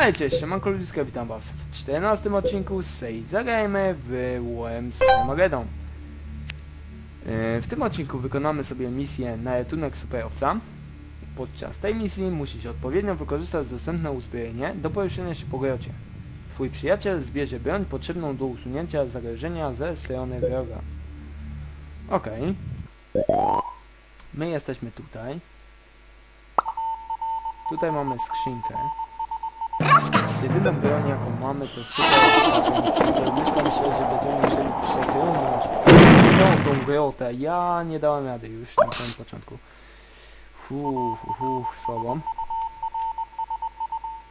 Hej, cześć, siemanko ludzka, witam was w 14 odcinku z Zagrajmy w Worms Armageddon. Yy, W tym odcinku wykonamy sobie misję na ratunek superowca. Podczas tej misji musisz odpowiednio wykorzystać dostępne uzbrojenie do poruszenia się po grocie. Twój przyjaciel zbierze broń potrzebną do usunięcia zagrożenia ze strony wroga. Okej. My jesteśmy tutaj. Tutaj mamy skrzynkę. Jedyną broń jaką mamy to super, więc domyślam się, że będziemy musieli przepłynąć całą tą grotę. Ja nie dałem rady już na samym początku. Fuh, fuh, słabo.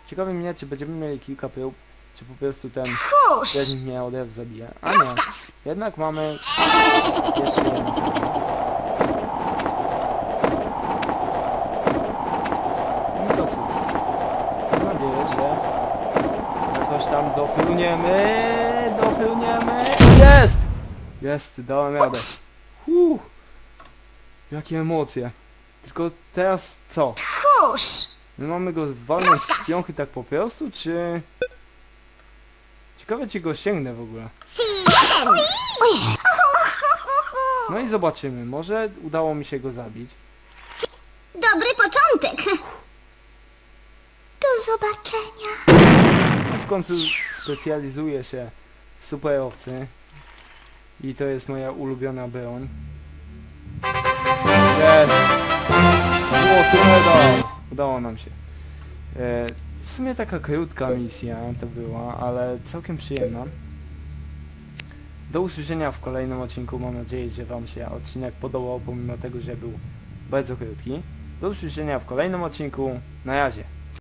Ciekawi mnie, czy będziemy mieli kilka prób, czy po prostu ten ten mnie od razu zabije. A nie, jednak mamy jeszcze jeden. No to cóż, mam nadzieję, że tam dofruniemy, dofruniemy. Jest! Jest, dałem radę. Uff, jakie emocje. Tylko teraz co? Kurz! My mamy go walnąć z piąchy tak po prostu, czy... Ciekawe czy go sięgnę w ogóle. No i zobaczymy, może udało mi się go zabić. Dobry początek! Do zobaczenia! W końcu specjalizuję się w superowcy. I to jest moja ulubiona broń. Jest! Udało nam się. E, w sumie taka krótka misja to była, ale całkiem przyjemna. Do usłyszenia w kolejnym odcinku. Mam nadzieję, że Wam się odcinek podobał, pomimo tego, że był bardzo krótki. Do usłyszenia w kolejnym odcinku. Na razie.